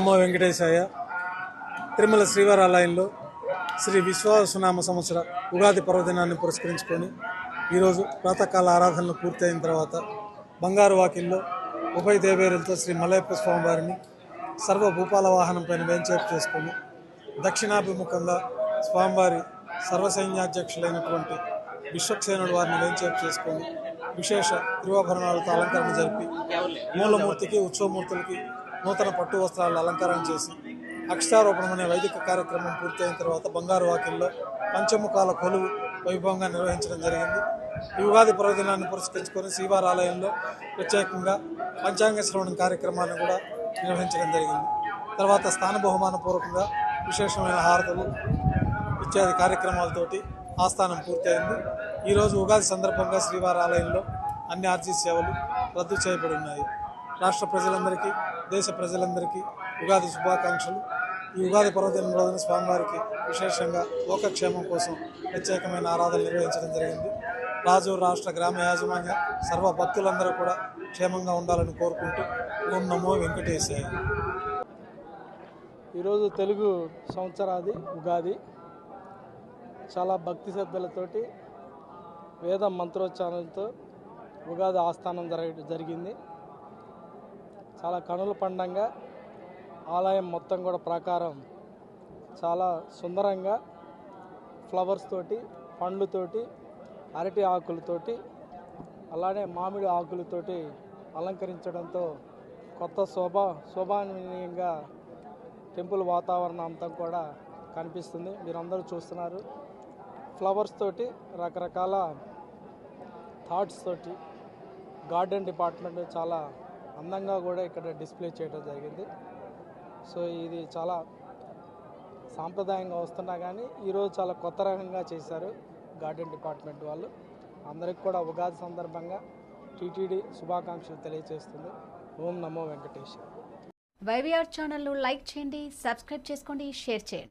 నమో వెంకటేశాయ తిరుమల శ్రీవారి ఆలయంలో శ్రీ విశ్వాసనామ సంవత్సర ఉగాది పర్వదినాన్ని పురస్కరించుకొని ఈరోజు ప్రాతకాల ఆరాధనలు పూర్తయిన తర్వాత బంగారు వాకిల్లో ఉభయ దేవేరులతో శ్రీ మలయప్ప స్వామివారిని సర్వ భూపాల వాహనం పైన వేంచేపు చేసుకొని దక్షిణాభిముఖంగా స్వామివారి సర్వసైన్యాధ్యక్షులైనటువంటి విశ్వక్సేనుడు వారిని వేంచేపు చేసుకొని విశేష తిరువాభరణాలతో అలంకరణ జరిపి మూలమూర్తికి ఉత్సవమూర్తులకి నూతన పట్టు వస్త్రాలు అలంకరణ చేసి అక్షరారోపణం అనే వైదిక కార్యక్రమం పూర్తయిన తర్వాత బంగారు వాకిల్లో పంచముఖాల కొలువు వైభవంగా నిర్వహించడం జరిగింది. ఈ ఉగాది పర్వదినాన్ని పురస్కరించుకొని శ్రీవారి ఆలయంలో ప్రత్యేకంగా పంచాంగ శ్రవణం కార్యక్రమాన్ని కూడా నిర్వహించడం జరిగింది. తర్వాత స్థాన బహుమాన పూర్వకంగా విశేషమైన హారతులు ఇత్యాది కార్యక్రమాలతోటి ఆస్థానం పూర్తయింది. ఈరోజు ఉగాది సందర్భంగా శ్రీవారి ఆలయంలో అన్ని ఆర్జీ సేవలు రద్దు చేయబడి ఉన్నాయి. రాష్ట్ర ప్రజలందరికీ దేశ ప్రజలందరికీ ఉగాది శుభాకాంక్షలు. ఈ ఉగాది పర్వదినం రోజున స్వామివారికి విశేషంగా లోకక్షేమం కోసం ప్రత్యేకమైన ఆరాధన నిర్వహించడం జరిగింది. రాజు రాష్ట్ర గ్రామ యాజమాన్య సర్వ భక్తులందరూ కూడా క్షేమంగా ఉండాలని కోరుకుంటూ ఓం నమో వెంకటేశాయ. ఈరోజు తెలుగు సంవత్సరాది ఉగాది. చాలా భక్తి శ్రద్ధలతోటి వేద మంత్రోచ్చారణతో ఉగాది ఆస్థానం జరగ జరిగింది. చాలా కనుల పండంగా ఆలయం మొత్తం కూడా ప్రాకారం చాలా సుందరంగా ఫ్లవర్స్ తోటి పండ్లతోటి అరటి ఆకులతోటి అలానే మామిడి ఆకులతోటి అలంకరించడంతో కొత్త శోభ శోభానీయంగా టెంపుల్ వాతావరణం అంతా కూడా కనిపిస్తుంది. మీరందరూ చూస్తున్నారు. ఫ్లవర్స్ తోటి రకరకాల థాట్స్ తోటి గార్డెన్ డిపార్ట్మెంట్ చాలా అందంగా కూడా ఇక్కడ డిస్ప్లే చేయడం జరిగింది. సో ఇది చాలా సాంప్రదాయంగా వస్తున్నా కానీ ఈరోజు చాలా కొత్త రకంగా చేశారు గార్డెన్ డిపార్ట్మెంట్ వాళ్ళు. అందరికి కూడా ఉగాది సందర్భంగా టీటీడీ శుభాకాంక్షలు తెలియజేస్తుంది. ఓం నమో వెంకటేశ్వర వైవిఆర్ ఛానల్ను లైక్ చేయండి సబ్స్క్రైబ్ చేసుకోండి షేర్ చేయండి.